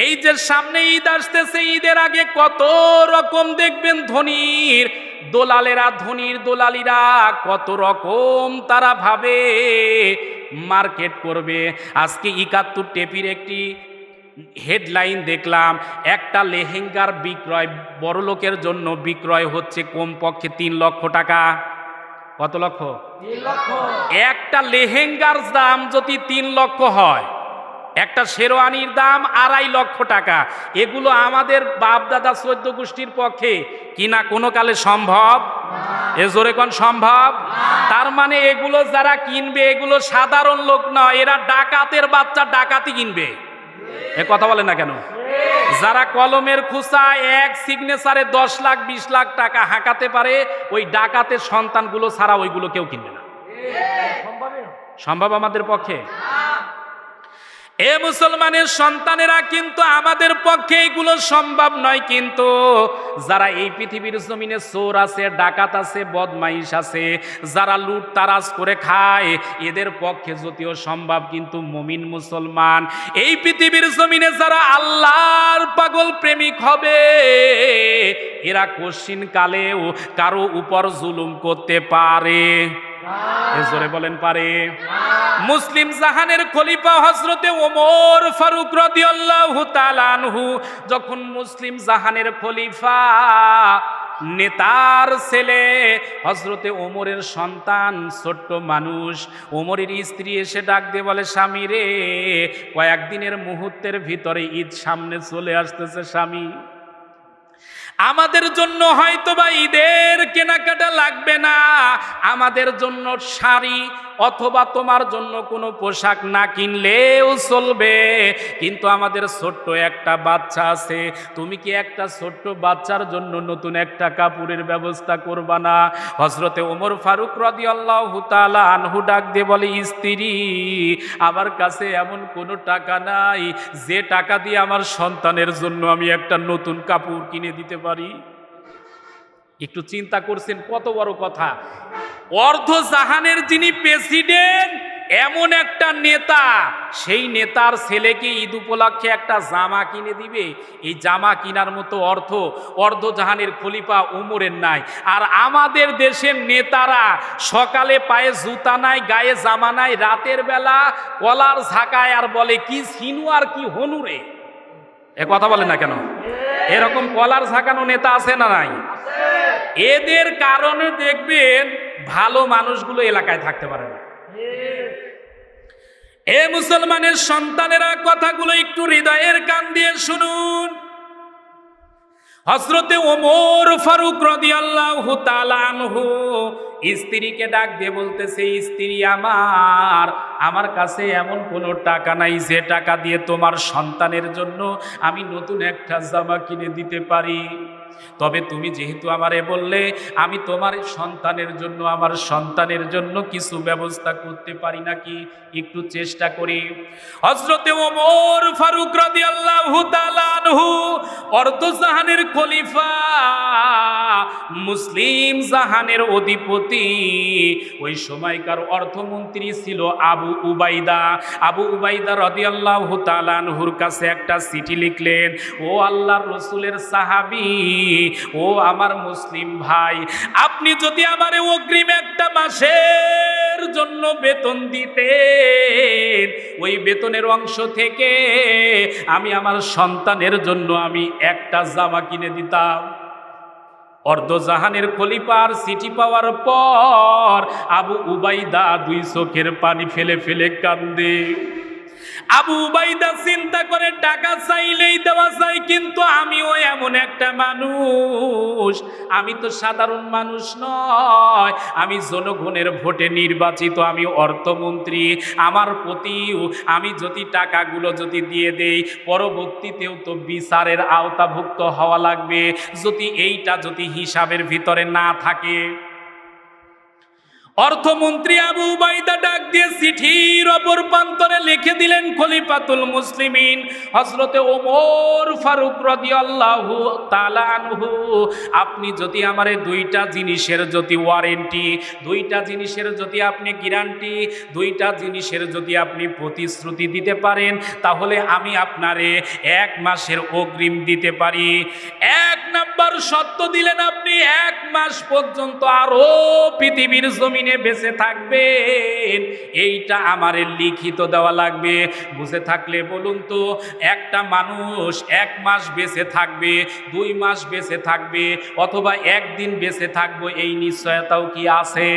এই যে সামনে ঈদ আসতেছে ঈদের আগে কত রকম দেখবেন ধনির দোলালেরা ধনির দোলালিরা কত রকম তারা ভাবে মার্কেট করবে। আজকে একাত্তর টেপির একটি হেডলাইন দেখলাম একটা লেহেঙ্গার বিক্রয় বড় লোকের জন্য বিক্রয় হচ্ছে কমপক্ষে তিন লক্ষ টাকা। কত লক্ষ? একটা লেহেঙ্গার দাম যদি তিন লক্ষ হয় একটা শেরওয়ানির দাম আড়াই লক্ষ টাকা। এগুলো আমাদের বাপ দাদা চোদ্দ গোষ্ঠীর পক্ষে কিনা কোনো কালে সম্ভব? এ জোরে কোন সম্ভব? তার মানে এগুলো যারা কিনবে, এগুলো সাধারণ লোক নয়, এরা ডাকাতের বাচ্চা, ডাকাতি কিনবে। এ কথা বলে না কেন? যারা কলমের খুচা এক সিগনেচারে দশ লাখ, বিশ লাখ টাকা হাঁকাতে পারে, ওই ডাকাতের সন্তানগুলো ছাড়া ওইগুলো কেউ কিনবে না। সম্ভব আমাদের পক্ষে? এ মুসলমানের সন্তানেরা কিন্তু আমাদের পক্ষে এগুলো সম্ভব নয় কিন্তু। যারা এই পৃথিবীর জমিনে চোর আছে, ডাকাত আছে, বদমাইশ আছে, যারা লুট তারাজ করে খায়, এদের পক্ষে যদিও সম্ভব কিন্তু মমিন মুসলমান। এই পৃথিবীর জমিনে যারা আল্লাহর পাগল প্রেমিক হবে, এরা কশিন কালেও কারও উপর জুলুম করতে পারে। জোরে বলেন, পারে। মুসলিম জাহানের খলিফা হজরতে ওমর ফারুক রাদিয়াল্লাহু তাআলা আনহু যখন মুসলিম জাহানের খলিফা নেতার ছেলে হজরতে ওমরের সন্তান, ছোট্ট মানুষ, ওমরের স্ত্রী এসে ডাক দিয়ে বলে, স্বামী রে, কয়েকদিনের মুহূর্তের ভিতরে ঈদ সামনে চলে আসতেছে, স্বামী। আমাদের জন্য হয়তো বা ঈদের কেনাকাটা লাগবে না। আমাদের জন্য শাড়ি অথবা তোমার জন্য কোনো পোশাক না কিনলেও চলবে। কিন্তু আমাদের ছোট্ট একটা বাচ্চা আছে। তুমি কি একটা ছোট্ট বাচ্চার জন্য নতুন একটা কাপড়ের ব্যবস্থা করবা না? হজরতে ওমর ফারুক রদি আল্লাহ আনহু ডাক দিয়ে বলে, স্ত্রী, আমার কাছে এমন কোনো টাকা নাই। যে টাকা দিয়ে আমার সন্তানের জন্য আমি একটা নতুন কাপড় কিনে দিতে পারি? একটু চিন্তা করছেন, কত বড় কথা। অর্ধ জাহানের যিনি প্রেসিডেন্ট, এমন একটা নেতা, সেই নেতার ছেলেকে ঈদ উপলক্ষে একটা জামা কিনে দিবে। এই জামা কিনার মতো অর্থ অর্ধ জাহানের খলিফা উমরের নাই। আর আমাদের দেশের নেতারা সকালে পায়ে জুতা নাই, গায়ে জামা নাই, রাতের বেলা কলার ঝাঁকায় আর বলে, কি সিনু আর কি হনুরে এ কথা বলে না কেন? এরকম কলার ঝাঁকানো নেতা আছে না নাই? এদের কারণে দেখবেন ভালো মানুষগুলো এলাকায় থাকতে পারে না। এ মুসলমানের সন্তানেরা কথাগুলো একটু হৃদয়ের কান দিয়ে শুনুন। হজরতে ওমর ফারুক রদিয়াল্লাহু তাআলা আনহু স্ত্রীকে ডাক দিয়ে বলতেছে, স্ত্রী আমার আমার কাছে এমন কোনো টাকা নাই যে টাকা দিয়ে তোমার সন্তানের জন্য আমি নতুন একটা জামা কিনে দিতে পারি। তবে তুমি যেহেতু আমারে বললে, আমি তোমার সন্তানের জন্য, আমার সন্তানের জন্য কিছু ব্যবস্থা করতে পারি নাকি? একটু চেষ্টা করি। হজরতে ওমর ফারুক রাদিয়াল্লাহু তাআলা আনহু অর্ধ জাহানের খলিফা মুসলিম জাহানের অধিপতি। ওই সময়কার অর্থমন্ত্রী ছিল আবু উবাইদা। আবু উবাইদা রদিয়াল্লাহু তাআলা আনহুর কাছে একটা চিঠি লিখলেন, ও আল্লাহর রসুলের সাহাবী, ও আমার মুসলিম ভাই, আপনি যদি আমার অগ্রিম একটা মাসের জন্য বেতন দিতেন, ওই বেতনের অংশ থেকে আমি আমার সন্তানের জন্য আমি একটা জামা কিনে দিতাম। অর্ধজাহানের খলিফার সিটি পাওয়ার পর আবু উবাইদা দুই চোখের পানি ফেলে ফেলে কান্দে। আবু বাইদা চিন্তা করে, টাকা চাইলেই দেওয়া যায়, কিন্তু আমিও এমন একটা মানুষ। আমি তো সাধারণ মানুষ নয়। আমি জনগণের ভোটে নির্বাচিত, আমি অর্থমন্ত্রী। আমার প্রতিও আমি যদি টাকাগুলো যদি দিয়ে দেই, পরবর্তীতেও তো বিচারের আওতাভুক্ত হওয়া লাগবে। যদি এইটা যদি হিসাবের ভিতরে না থাকে অর্থমন্ত্রী আবু বাইদা ডাক দিয়ে চিঠির অপর প্রান্তরে লিখে দিলেন, খলিফাতুল মুসলিমিন হজরতে ওমর ফারুক রাদিয়াল্লাহু তাআলা আনহু। আপনি যদি আমারে দুইটা জিনিসের যদি ওয়ারেন্টি, দুইটা জিনিসের যদি আপনি গ্যারান্টি, দুইটা জিনিসের যদি আপনি প্রতিশ্রুতি দিতে পারেন, তাহলে আমি আপনারে এক মাসের অগ্রিম দিতে পারি। এক নাম্বার সত্য দিলেন আপনি, এক মাস পর্যন্ত আরও পৃথিবীর জমিনে বেঁচে থাকবেন। এইটা আমার লিখিত দেওয়া লাগবে। বুঝে থাকলে বলুন তো, একটা মানুষ এক মাস বেঁচে থাকবে, দুই মাস বেঁচে থাকবে, অথবা একদিন বেঁচে থাকব, এই নিশ্চয়তাও কি আছে?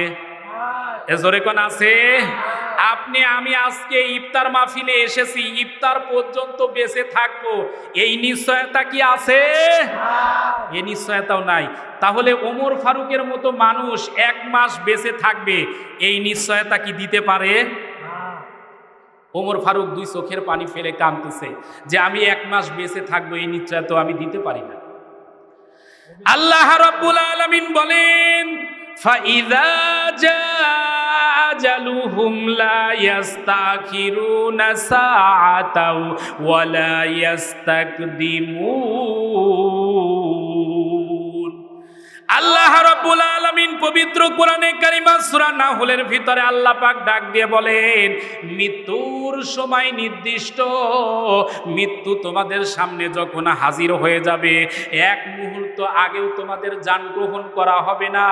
এজোরে কোন আছে? আপনি, আমি আজকে ইফতার মাহফিলে এসেছি, ইফতার পর্যন্ত বেঁচে থাকব। এই নিশ্চয়তা কি আছে? এ নিশ্চয়তাও নাই। তাহলে ওমর ফারুকের মতো মানুষ এক মাস বেঁচে থাকবে, এই নিশ্চয়তা কি দিতে পারে? ওমর ফারুক দুই চোখের পানি ফেলে কাঁদতেছে যে আমি এক মাস বেঁচে থাকব, এই নিশ্চয়তা আমি দিতে পারি না। আল্লাহ রাব্বুল আলামিন বলেন ফাইদা আজালুহুম লা ইস্তাখিরুনা সাআতাও ওয়া লা আল্লাহ রাব্বুল আলামিন পবিত্র কোরআনে কারিমা সূরা নাহলের ভিতরে আল্লাহ পাক ডাক দিয়ে বলেন, মৃত্যুর সময় নির্দিষ্ট। মৃত্যু তোমাদের সামনে যখন হাজির হয়ে যাবে, এক মুহূর্ত আগেও তোমাদের যান গ্রহণ করা হবে না।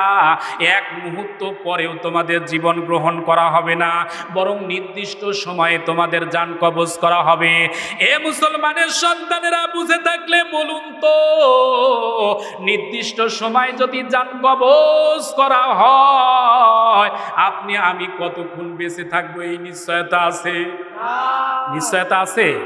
এক মুহূর্ত পরেও তোমাদের জীবন গ্রহণ করা হবে না। বরং নির্দিষ্ট সময়ে তোমাদের যান কবজ করা হবে। এ মুসলমানের সন্তানেরা বুঝে থাকলে বলুন তো নির্দিষ্ট সময় যদি যান কবজ করা হয় আপনি আমি কতক্ষণ বেঁচে থাকব? এই নিশ্চয়তা আছে? নিশ্চয়তা আছে?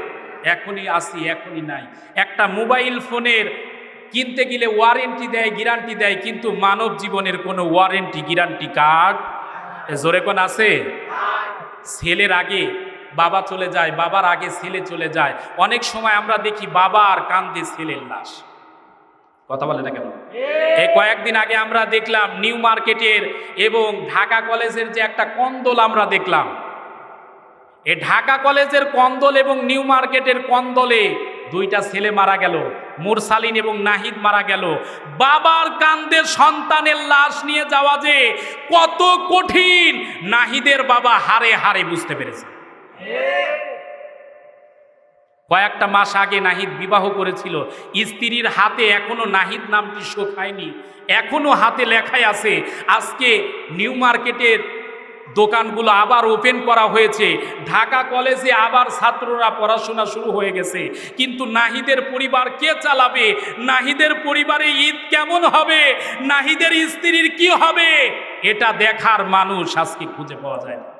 এখনই আসি এখনই নাই। একটা মোবাইল ফোনের কিনতে গেলে ওয়ারেন্টি দেয় গ্যারান্টি দেয়, কিন্তু মানব জীবনের কোনো ওয়ারেন্টি গ্যারান্টি কার্ড? জোরে কোন আছে? ছেলের আগে বাবা চলে যায়, বাবার আগে ছেলে চলে যায়। অনেক সময় আমরা দেখি বাবা আর কান্দে ছেলের লাশ। কথা বলে না কেন? এই কয়েকদিন আগে আমরা দেখলাম নিউ মার্কেটের এবং ঢাকা কলেজের যে একটা কন্দল আমরা দেখলাম। এ, ঢাকা কলেজের কন্দল এবং নিউ মার্কেটের কন্দলে দুইটা ছেলে মারা গেল, মুরসালিন এবং নাহিদ মারা গেল। বাবার কান্দে সন্তানের লাশ নিয়ে যাওয়া যে কত কঠিন, নাহিদের বাবা হারে হারে বুঝতে পেরেছে। কয়েকটা মাস আগে নাহিদ বিবাহ করেছিল, স্ত্রীর হাতে এখনও নাহিদ নামটি শোখায়নি, এখনও হাতে লেখাই আছে, আজকে নিউ মার্কেটের দোকানগুলো আবার ওপেন করা হয়েছে। ঢাকা কলেজে আবার ছাত্ররা পড়াশোনা শুরু হয়ে গেছে। কিন্তু নাহিদের পরিবার কে চালাবে? নাহিদের পরিবারে ঈদ কেমন হবে? নাহিদের স্ত্রীর কি হবে? এটা দেখার মানুষ আজকে খুঁজে পাওয়া যায় না।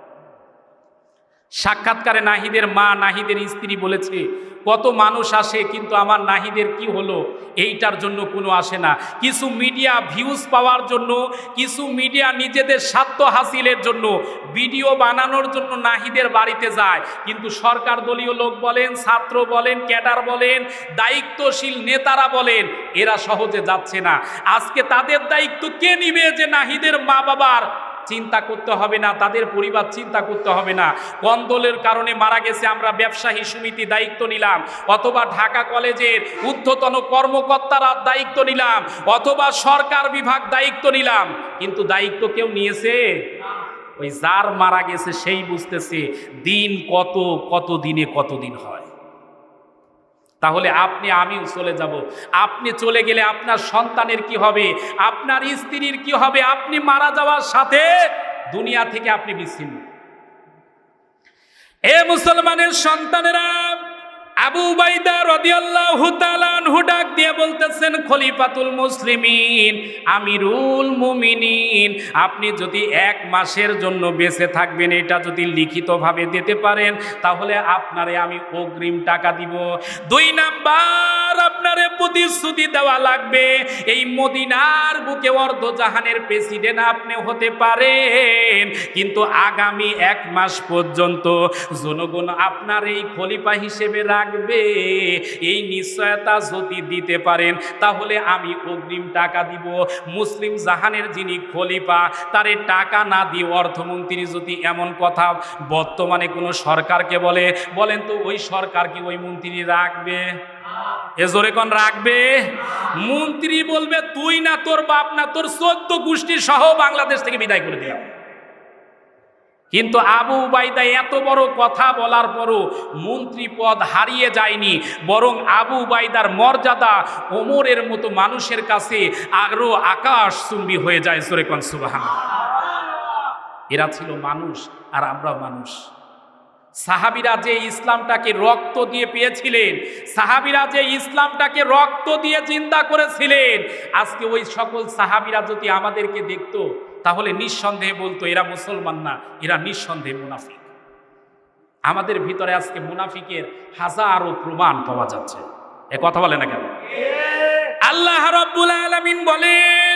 সাক্ষাৎকারে নাহিদের মা, নাহিদের স্ত্রী বলেছে, কত মানুষ আসে, কিন্তু আমার নাহিদের কি হলো? এইটার জন্য কোনো আসে না। কিছু মিডিয়া ভিউজ পাওয়ার জন্য, কিছু মিডিয়া নিজেদের স্বার্থ হাসিলের জন্য, ভিডিও বানানোর জন্য নাহিদের বাড়িতে যায়। কিন্তু সরকার দলীয় লোক বলেন, ছাত্র বলেন, ক্যাডার বলেন, দায়িত্বশীল নেতারা বলেন, এরা সহজে যাচ্ছে না। আজকে তাদের দায়িত্ব কে নিবে যে নাহিদের মা বাবার চিন্তা করতে হবে না, তাদের পরিবার চিন্তা করতে হবে না। কন্দলের কারণে মারা গেছে আমরা ব্যবসায়ী সমিতি দায়িত্ব নিলাম, অথবা ঢাকা কলেজের ঊর্ধ্বতন কর্মকর্তারা দায়িত্ব নিলাম, অথবা সরকার বিভাগ দায়িত্ব নিলাম। কিন্তু দায়িত্ব কেউ নিয়েছে? ওই যার মারা গেছে সেই বুঝতেছে, দিন কত কত দিনে কত দিন হয়। তাহলে আপনি, আমিও চলে যাব। আপনি চলে গেলে আপনার সন্তানের কি হবে? আপনার স্ত্রীর কি হবে? আপনি মারা যাওয়ার সাথে দুনিয়া থেকে আপনি বিচ্ছিন্ন। এ মুসলমানের সন্তানেরা আবু বাইদা রদিয়াল্লাহু তাআলা আনহু ডাক দিয়ে বলতেছেন, খলিফাতুল মুসলিমিন, আমিরুল মুমিনিন, আপনি যদি এক মাসের জন্য বেঁচে থাকবেন, এটা যদি লিখিতভাবে দিতে পারেন, তাহলে আপনারে আমি অগ্রিম টাকা দিব। দুই নাম্বার আপনারে প্রতিশ্রুতি দেওয়া লাগবে। এই মদিনার বুকে অর্ধজাহানের প্রেসিডেন্ট আপনি হতে পারেন। কিন্তু আগামী এক মাস পর্যন্ত জনগণ আপনার এই খলিফা হিসেবে রাখবে। এই নিশ্চয়তা যদি দিতে পারেন, তাহলে আমি অগ্রিম টাকা দিব। মুসলিম জাহানের যিনি খলিফা, তারে টাকা না দিয়ে অর্থমন্ত্রী যদি এমন কথা বর্তমানে কোনো সরকারকে বলে, বলেন তো ওই সরকার কি ওই মন্ত্রী রাখবে? এ জোরে কোন রাখবে? মন্ত্রী বলবে, তুই না তোর বাপ না তোর চোদ্দ গোষ্ঠী সহ বাংলাদেশ থেকে বিদায় করে দিলাম। কিন্তু আবু উবাইদা এত বড় কথা বলার পরও মন্ত্রী পদ হারিয়ে যায়নি, বরং আবু উবাইদার মর্যাদা ওমরের মতো মানুষের কাছে আরও আকাশ চুম্বি হয়ে যায়। সোরেকন সুবাহান এরা ছিল মানুষ আর আমরা মানুষ। সাহাবিরা যে ইসলামটাকে রক্ত দিয়ে পেয়েছিলেন সাহাবিরা যে ইসলামটাকে রক্ত দিয়ে চিন্তা করেছিলেন আজকে ওই সকল সাহাবিরা যদি আমাদেরকে দেখত তাহলে নিঃসন্দেহে বলতো এরা মুসলমান না এরা নিঃসন্দেহে মুনাফিক। আমাদের ভিতরে আজকে মুনাফিকের হাজারো প্রমাণ পাওয়া যাচ্ছে। এ কথা বলে না কেন? আল্লাহ রাব্বুল আলামিন বলেন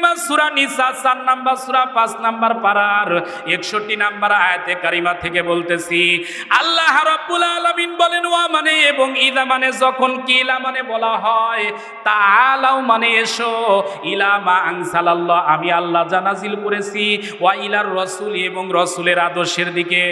সূরা নিসা 4 নাম্বার সূরা 5 নাম্বার পারার 61 নাম্বার আয়াতে কারিমা থেকে বলতেছি, আল্লাহ রাব্বুল আলামিন বলেন, ওয়া মানে এবং ইদা মানে যখন কিলা মানে বলা হয়, তাআলাও মানে এসো, ইলা মা আনসালাল্লাহ আমি আল্লাহ জানাজিল করেছি, ওয়া ইলার রাসূল এবং রাসূলের আদর্শের দিকে।